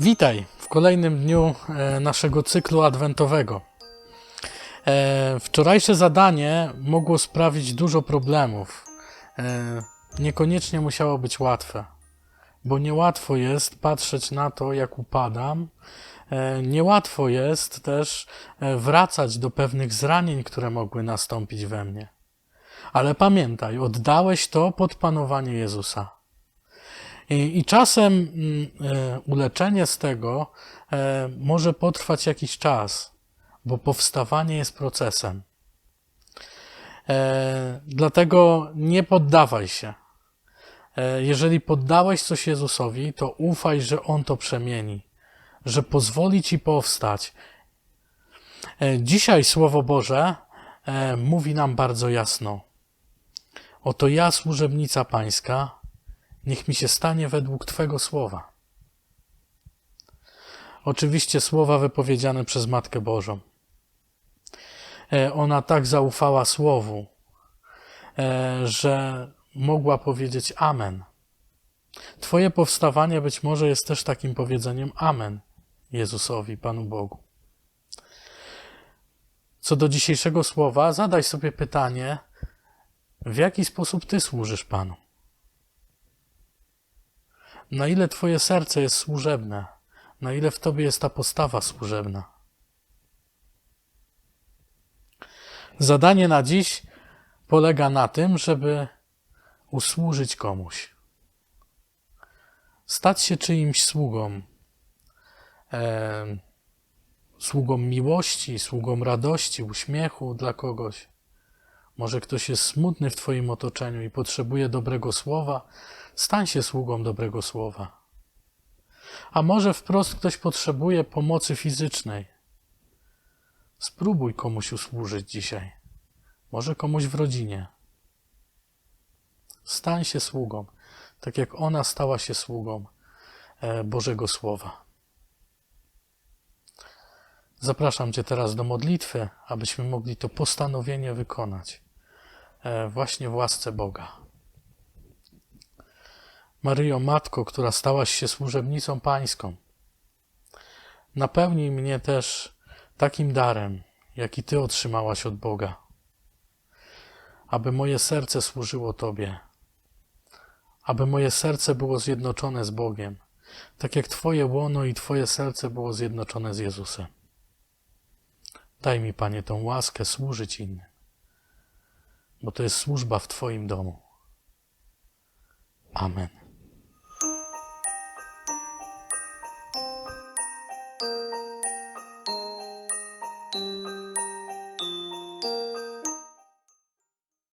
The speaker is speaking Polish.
Witaj w kolejnym dniu e, naszego cyklu adwentowego. E, Wczorajsze zadanie mogło sprawić dużo problemów. E, Niekoniecznie musiało być łatwe, bo niełatwo jest patrzeć na to, jak upadam. Niełatwo jest też wracać do pewnych zranień, które mogły nastąpić we mnie. Ale pamiętaj, oddałeś to pod panowanie Jezusa. I, i czasem mm, e, uleczenie z tego e, może potrwać jakiś czas, bo powstawanie jest procesem. E, Dlatego nie poddawaj się. Jeżeli poddałeś coś Jezusowi, to ufaj, że On to przemieni, że pozwoli ci powstać. Dzisiaj Słowo Boże mówi nam bardzo jasno. Oto ja, służebnica Pańska, niech mi się stanie według Twego słowa. Oczywiście słowa wypowiedziane przez Matkę Bożą. E, Ona tak zaufała słowu, e, że mogła powiedzieć Amen. Twoje powstawanie być może jest też takim powiedzeniem Amen Jezusowi, Panu Bogu. Co do dzisiejszego słowa, zadaj sobie pytanie, w jaki sposób Ty służysz Panu? Na ile Twoje serce jest służebne? Na ile w Tobie jest ta postawa służebna? Zadanie na dziś polega na tym, żeby usłużyć komuś. Stać się czyimś sługą. E, sługą miłości, sługą radości, uśmiechu dla kogoś. Może ktoś jest smutny w Twoim otoczeniu i potrzebuje dobrego słowa, stań się sługą dobrego słowa. A może wprost ktoś potrzebuje pomocy fizycznej. Spróbuj komuś usłużyć dzisiaj. Może komuś w rodzinie. Stań się sługą, tak jak ona stała się sługą e, Bożego Słowa. Zapraszam Cię teraz do modlitwy, abyśmy mogli to postanowienie wykonać właśnie w łasce Boga. Maryjo, Matko, która stałaś się służebnicą Pańską, napełnij mnie też takim darem, jaki Ty otrzymałaś od Boga, aby moje serce służyło Tobie, aby moje serce było zjednoczone z Bogiem, tak jak Twoje łono i Twoje serce było zjednoczone z Jezusem. Daj mi, Panie, tą łaskę służyć innym, bo to jest służba w Twoim domu. Amen.